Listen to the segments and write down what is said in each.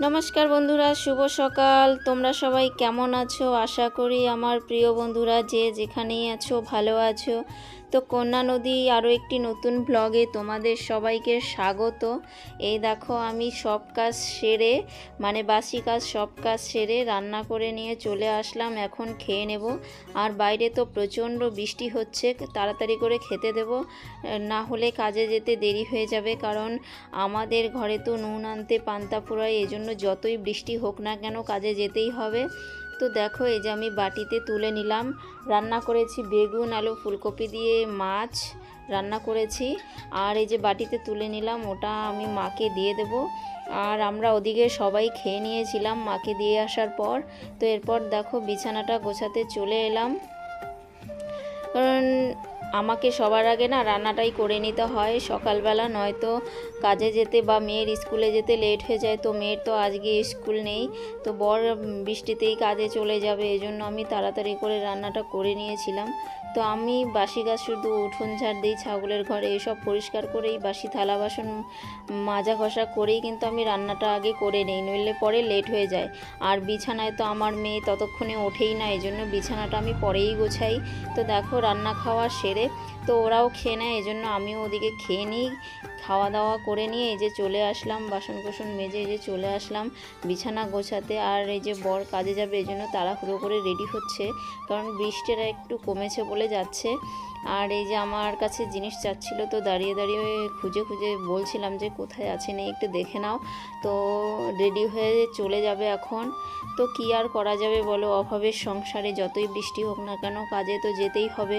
নমস্কার বন্ধুরা, শুভ সকাল। তোমরা সবাই কেমন আছো? আশা করি আমার প্রিয় বন্ধুরা যে যেখানেই আছো, ভালো আছো। তো কন্যা নদী আরও একটি নতুন ব্লগে তোমাদের সবাইকে স্বাগত। এই দেখো আমি সব কাজ সেরে মানে বাসি কাজ সব কাজ সেরে রান্না করে নিয়ে চলে আসলাম, এখন খেয়ে নেব। আর বাইরে তো প্রচণ্ড বৃষ্টি হচ্ছে, তাড়াতাড়ি করে খেতে দেব। না হলে কাজে যেতে দেরি হয়ে যাবে, কারণ আমাদের ঘরে তো নুন আনতে পান্তা ফুরায় এই জন্য যতই বৃষ্টি হোক না কেন কাজে যেতেই হবে। তো দেখো, এই যে আমি বাটিতে তুলে নিলাম। রান্না করেছি বেগুন, আলু, ফুলকপি দিয়ে মাছ রান্না করেছি। আর এই যে বাটিতে তুলে নিলাম, ওটা আমি মাকে দিয়ে দেব। আর আমরা ওদিকে সবাই খেয়ে নিয়েছিলাম মাকে দিয়ে আসার পর। তো এরপর দেখো, বিছানাটা গোছাতে চলে এলাম। কারণ আমাকে সবার আগে না রান্নাটাই করে নিতে হয়। সকালবেলা নয়তো কাজে যেতে বা মেয়ের স্কুলে যেতে লেট হয়ে যায়, তো মেয়ের তো আজকে স্কুল নেই। তো বর বৃষ্টিতেই কাজে চলে যাবে এই জন্য আমি তাড়াতাড়ি করে রান্নাটা করে নিয়েছিলাম। তো আমি বাসি গাছ শুধু উঠোন ঝাড় দিই, ছাগলের ঘরে এসব পরিষ্কার করেই, বাসি থালা বাসন মাজা ঘষা করেই কিন্তু আমি রান্নাটা আগে করে নিই, নইলে পরে লেট হয়ে যায়। আর বিছানায় তো আমার মেয়ে ততক্ষণে ওঠেই না এই জন্য বিছানাটা আমি পরেই গোছাই। তো দেখো রান্না খাওয়া সেরে তো ওরাও খেয়ে নেয় এই জন্য আমিও ওদিকে খেয়ে নিই। খাওয়া দাওয়া করে নিয়ে এই যে চলে আসলাম বাসন কোসন মেজে এই যে চলে আসলাম বিছানা গোছাতে। আর এই যে বর কাজে যাবে এই জন্য তাড়াহুড়ো করে রেডি হচ্ছে, কারণ বৃষ্টিটা একটু কমেছে বলে যাচ্ছে। আর এই যে আমার কাছে জিনিস চাচ্ছিল, তো দাঁড়িয়ে দাঁড়িয়ে খুঁজে খুঁজে বলছিলাম যে কোথায় আছে নেই, একটু দেখে নাও। তো রেডি হয়ে চলে যাবে এখন। তো কি আর করা যাবে বলো, অভাবের সংসারে যতই বৃষ্টি হোক না কেন, কাজে তো যেতেই হবে।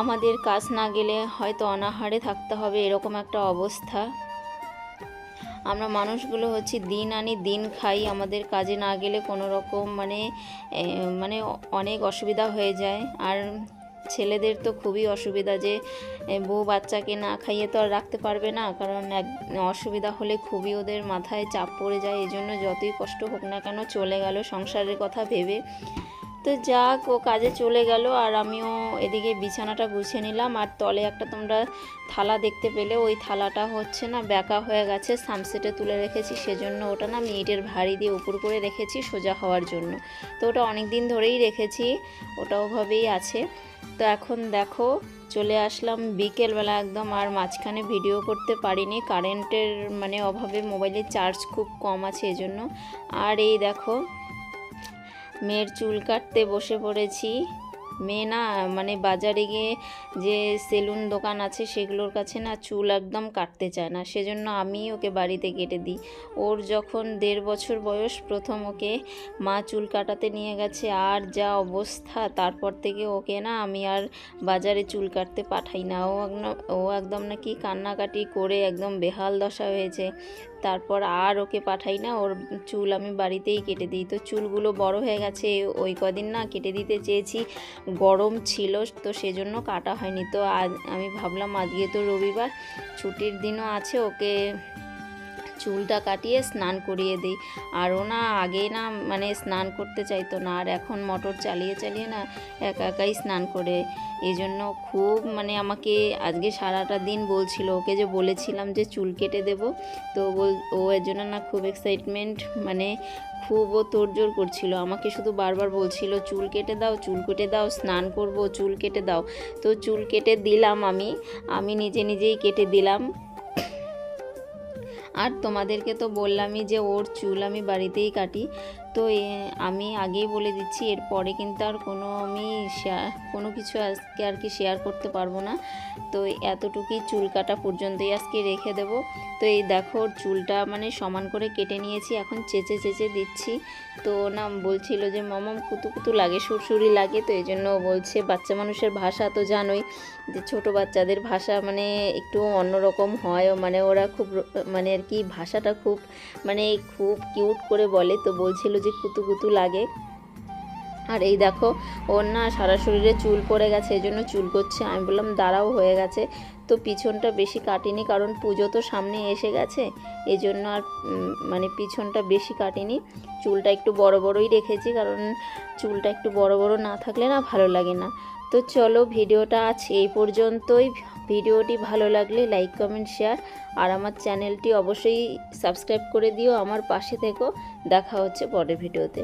আমাদের কাজ না গেলে হয়তো অনাহারে থাকতে হবে, এরকম একটা অবস্থা। আমরা মানুষগুলো হচ্ছে দিন আনি, দিন খাই, আমাদের কাজে না গেলে কোনো রকম মানে মানে অনেক অসুবিধা হয়ে যায়। আর ছেলেদের তো খুবই অসুবিধা যে বউ বাচ্চাকে না খাইয়ে তো আর রাখতে পারবে না, কারণ এক, অসুবিধা হলে খুবই ওদের মাথায় চাপ পড়ে যায় এই জন্য যতই কষ্ট হোক না কেন চলে গেল সংসারের কথা ভেবে। তো যাক, ও কাজে চলে গেল আর আমিও এদিকে বিছানাটা গুছিয়ে নিলাম। আর তলে একটা তোমরা থালা দেখতে পেলে, ওই থালাটা হচ্ছে না ব্যাকা হয়ে গেছে সামসেটে তুলে রেখেছি, সেজন্য ওটা না আমি ইটের ভারী দিয়ে উপর করে রেখেছি সোজা হওয়ার জন্য। তো ওটা অনেক দিন ধরেই রেখেছি ওটা ওভাবেই আছে। তো এখন দেখো, চলে আসলাম বিকেলবেলা একদম, আর মাঝখানে ভিডিও করতে পারিনি কারেন্টের মানে অভাবে মোবাইলের চার্জ খুব কম আছে এজন্য। আর এই দেখো মেয়ের চুল কাটতে বসে পড়েছি। মেয়ে না মানে বাজারে গিয়ে যে সেলুন দোকান আছে সেগুলোর কাছে না চুল একদম কাটতে চায় না। সেজন্য আমি ওকে বাড়িতে কেটে দিই। ওর যখন দেড় বছর বয়স, প্রথম ওকে মা চুল কাটাতে নিয়ে গেছে। আর যা অবস্থা, তারপর থেকে ওকে না আমি আর বাজারে চুল কাটতে পাঠাই না। ও একদম ও একদম নাকি কান্নাকাটি করে একদম বেহাল দশা হয়েছে। তারপর আর ওকে পাঠাই না, ওর চুল আমি বাড়িতেই কেটে দিই। তো চুলগুলো বড় হয়ে গেছে, ওই কদিন না কেটে দিতে চেয়েছি। গরম ছিল, তো সেজন্য কাটা হয়নি। তো আজ আমি ভাবলাম, আজকে তো রবিবার, ছুটির দিনও আছে, ওকে চুলটা কাটিয়ে স্নান করিয়ে দিই। আর ও না আগে না মানে স্নান করতে চাইতো না, আর এখন মোটর চালিয়ে চালিয়ে না একা একাই স্নান করে। এই জন্য খুব মানে আমাকে আজকে সারাটা দিন বলছিল, ওকে যে বলেছিলাম যে চুল কেটে দেব, তো ও এর জন্য না খুব এক্সাইটমেন্ট মানে খুব ও তোড়জোড় করছিল। আমাকে শুধু বারবার বলছিল, চুল কেটে দাও, চুল কেটে দাও, স্নান করব, চুল কেটে দাও। তো চুল কেটে দিলাম আমি আমি নিজে নিজেই কেটে দিলাম। আর তোমাদেরকে তো বললামই যে ওর চুল আমি বাড়িতেই কাটি। তো আমি আগেই বলে দিচ্ছি, এরপরে কিন্তু আর কোনো আমি শেয়ার কোনো কিছু আজকে আর কি শেয়ার করতে পারব না। তো এতটুকুই চুল কাটা পর্যন্তই আজকে রেখে দেব। তো এই দেখো, চুলটা মানে সমান করে কেটে নিয়েছি, এখন চেঁচে চেঁচে দিচ্ছি। তো না, বলছিল যে মামাম কুতু কুতু লাগে সুরসুরি লাগে। তো এই জন্য বলছে, বাচ্চা মানুষের ভাষা তো জানোই, যে ছোট বাচ্চাদের ভাষা মানে একটু অন্যরকম হয় মানে ওরা খুব মানে আর কি ভাষাটা খুব মানে খুব কিউট করে বলে। তো বলছিল যে কুতু কুতু লাগে। আর এই দেখো, ওর না সারা শরীরে চুল পড়ে গেছে, এই জন্য চুল করছে। আমি বললাম, দাঁড়াও, হয়ে গেছে। তো পিছনটা বেশি কাটিনি, কারণ পুজো তো সামনে এসে গেছে। এই জন্য আর মানে পিছনটা বেশি কাটিনি। চুলটা একটু বড় বড়ই রেখেছি, কারণ চুলটা একটু বড় বড় না থাকলে না ভালো লাগে না। তো চলো, ভিডিওটা আজ এই পর্যন্তই। ভিডিওটি ভালো লাগলে লাইক, কমেন্ট, শেয়ার আর আমার চ্যানেলটি অবশ্যই সাবস্ক্রাইব করে দিও। আমার পাশে থেকো। দেখা হচ্ছে পরের ভিডিওতে।